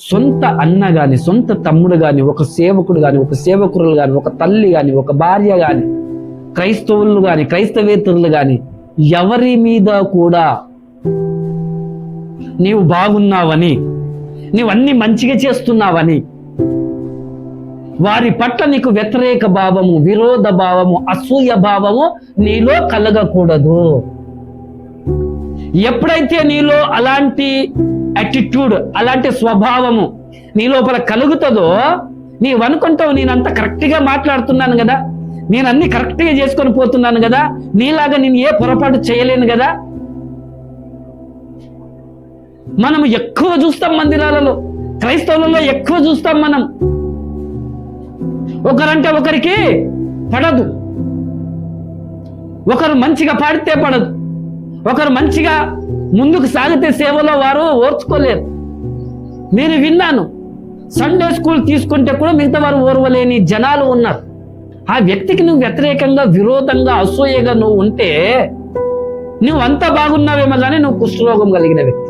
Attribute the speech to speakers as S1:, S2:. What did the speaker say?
S1: సొంత అన్న గాని సొంత తమ్ముడు గాని ఒక సేవకుడు గాని ఒక సేవకురులు గాని ఒక తల్లి గాని ఒక భార్య గాని క్రైస్తవులు గాని క్రైస్తవేతరులు గాని ఎవరి మీద కూడా నీవు బాగున్నావని నీవన్నీ మంచిగా చేస్తున్నావని వారి పట్ల నీకు వ్యతిరేక భావము విరోధ భావము అసూయ భావము నీలో కలగకూడదు. ఎప్పుడైతే నీలో అలాంటి యాటిట్యూడ్ అలాంటి స్వభావము నీ లోపల కలుగుతుందో నీవు అనుకుంటావు నేనంత కరెక్ట్గా మాట్లాడుతున్నాను కదా. నేను అన్ని కరెక్ట్గా చేసుకొని పోతున్నాను కదా. నీలాగా నేను ఏ పొరపాటు చేయలేను కదా. మనం ఎక్కువ చూస్తాం మందిరాలలో. క్రైస్తవులలో ఎక్కువ చూస్తాం మనం. ఒకరంటే ఒకరికి పడదు. ఒకరు మంచిగా పాడితే పడదు. ఒకరు మంచిగా ముందుకు సాగితే సేవలో వారు ఓర్చుకోలేరు. నేను విన్నాను. సండే స్కూల్ తీసుకుంటే కూడా మిగతా వారు ఓర్వలేని జనాలు ఉన్నారు. ఆ వ్యక్తికి నువ్వు వ్యతిరేకంగా విరోధంగా అసూయగా నువ్వు ఉంటే నువ్వు అంతా బాగున్నావేమో కానీ నువ్వు కుష్ఠరోగం కలిగిన వ్యక్తి.